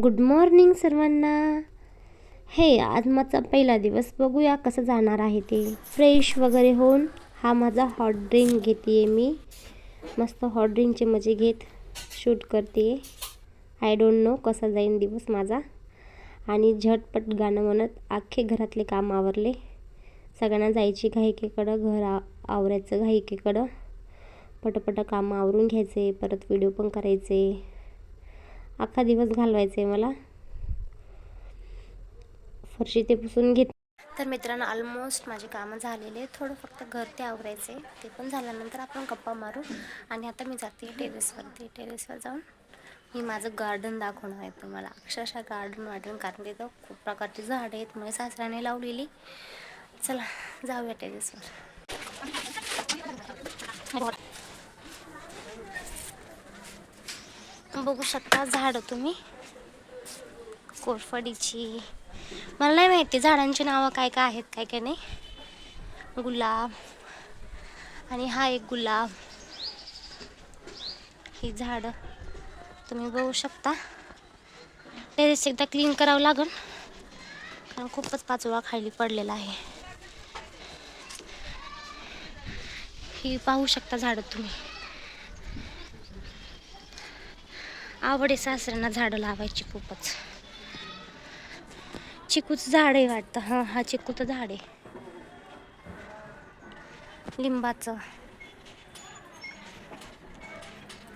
Good morning सर्वांना. हे आज माझा पहिला दिवस. बघूया कसं जाणार आहे ते. फ्रेश वगैरे होऊन हा माझा हॉट ड्रिंक घेते मी. मस्त हॉट ड्रिंकचे मजे घेत शूट करते आय डोंट नो कसा जाईन दिवस माझा. आणि झटपट गाणं म्हणत अख्खे घरातले काम आवरले. सगळ्यांना जायची घाईकेकडं घर आ आवरायचं घाईकेकडं. पटपट कामं आवरून घ्यायचे परत व्हिडिओ पण करायचे. अख्खा दिवस घालवायचा आहे मला. फरशी ते पुसून घेत तर मित्रांनो ऑलमोस्ट माझे कामं झालेले थोडं फक्त घर ते आवरायचे ते पण झाल्यानंतर आपण गप्पा मारू. आणि आता मी जाते टेरेसवरती टेरेसवर जाऊन मी माझं गार्डन दाखवणार आहे तुम्हाला. अक्षरशः गार्डन वार्डन कारण तिथं खूप प्रकारची झाडं आहेत. मुळे सासऱ्याने लावलेली. चला जाऊया टेरेसवर बघू शकता झाडं तुम्ही. कोरफडीची. मला नाही माहिती झाडांची नावं काय काय आहेत काय काय नाही. गुलाब आणि हा एक गुलाब. ही झाडं तुम्ही बघू शकता. टेरेस एकदा क्लीन करावं लागेल. कारण खूपच पाचोळा खाली पडलेला आहे. ही पाहू शकता झाडं तुम्ही. आवड आहे सासऱ्यांना झाडं लावायची खूपच. चिकूचं झाड आहे वाटतं. हां हा चिकूचं झाड आहे. लिंबाचं.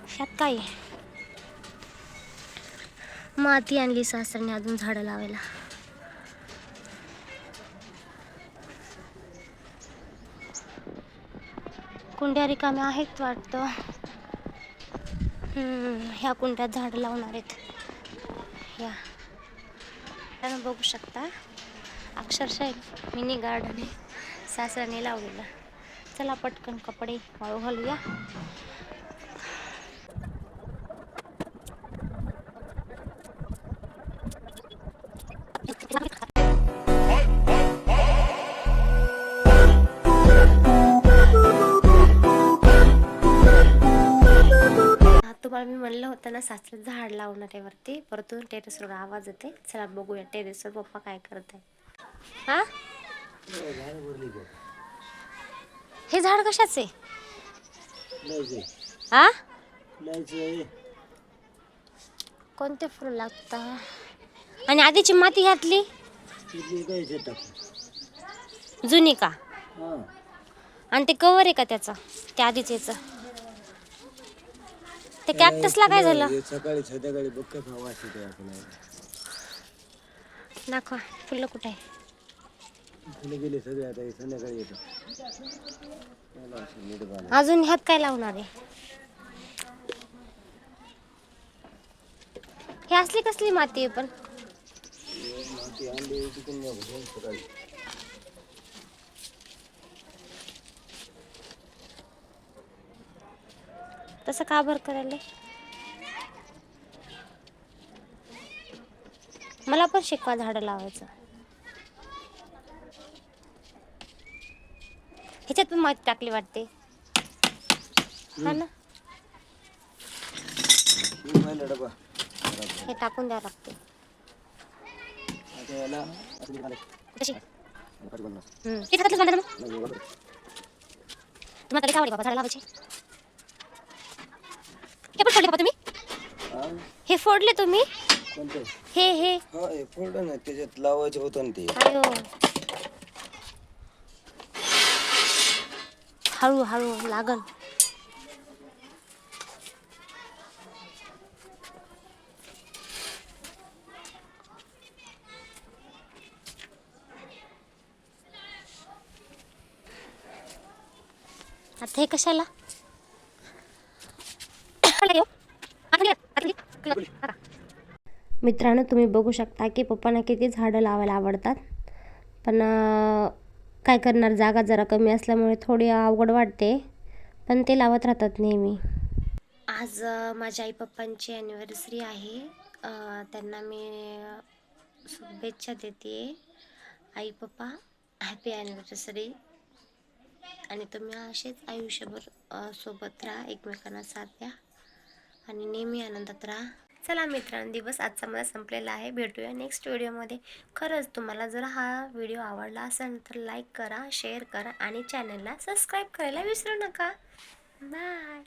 ह्यात काय माती आणली सासऱ्याने अजून झाडं लावायला. कुंड्या रिकाम्या आहेत वाटतं. ह्या कुंड्यात झाडं लावणार आहेत. या. त्यानं बघू शकता अक्षरशः मिनी गार्डन आहे. सासऱ्याने लावलेलं. चला पटकन कपडे वाळू घालूया. तुम्हाला मी म्हणलं होतं ना सासरे झाड लावणार आहे वरती. परतून टेरेसवर आवाज येते चला बघूया टेरेसवर पप्पा काय करत आहे हा? हे झाड कशाचे? हा? कोणते फुलं लागतात आणि आधीची माती घातली जुनी का? आणि ते कवर आहे का त्याचं? त्या आधीच याचं? ते कॅक्टसला काय झालं? सकाळी संध्याकाळी बघ का वास येते आपल्याला. दाखवा फुलं कुठे आहे फुलं गेले सगळे आता हे संध्याकाळी येतं. याला असं नीट बांधा. अजून ह्यात काय लावणार आहे? हे असली कसली माती आहे पण? माती आणली तिकडून मग घेऊन सकाळी. तसं का बरं करायला? मला पण शिकवा झाडं लावायचं. ह्याच्यात पण माती टाकली वाटते. हा ना? हे टाकून द्यावं लागते. किती. तुम्हाला तरी आवडे बाबा झाडं लावायचे? फोडले बाबा तुम्ही? हा? फोडले तुम्ही? कोणतं? हे हे. हा हे फोल्डर ना त्याच्यात लावायचं होतं ना ते. हळू हळू लागल. आता हे कशाला? मित्रांनो तुम्ही बघू शकता की पप्पांना किती झाडं लावायला आवडतात. पण काय करणार जागा जरा कमी असल्यामुळे थोडी अवघड वाटते. पण ते लावत राहतात नेहमी. आज माझ्या आई पप्पांची ॲनिव्हर्सरी आहे त्यांना मी शुभेच्छा देते. आई पप्पा हॅपी ॲनिव्हर्सरी आणि तुम्ही असेच आयुष्यभर सोबत राहा एकमेकांना साथ द्या. आणि नेहमी आनंदात राहा. चला मित्रांनो दिवस आजचा मला संपलेला आहे. भेटूया नेक्स्ट व्हिडिओमध्ये खरंच तुम्हाला जर हा व्हिडिओ आवडला असेल तर लाईक करा शेअर करा आणि चॅनलला सबस्क्राईब करायला विसरू नका. बाय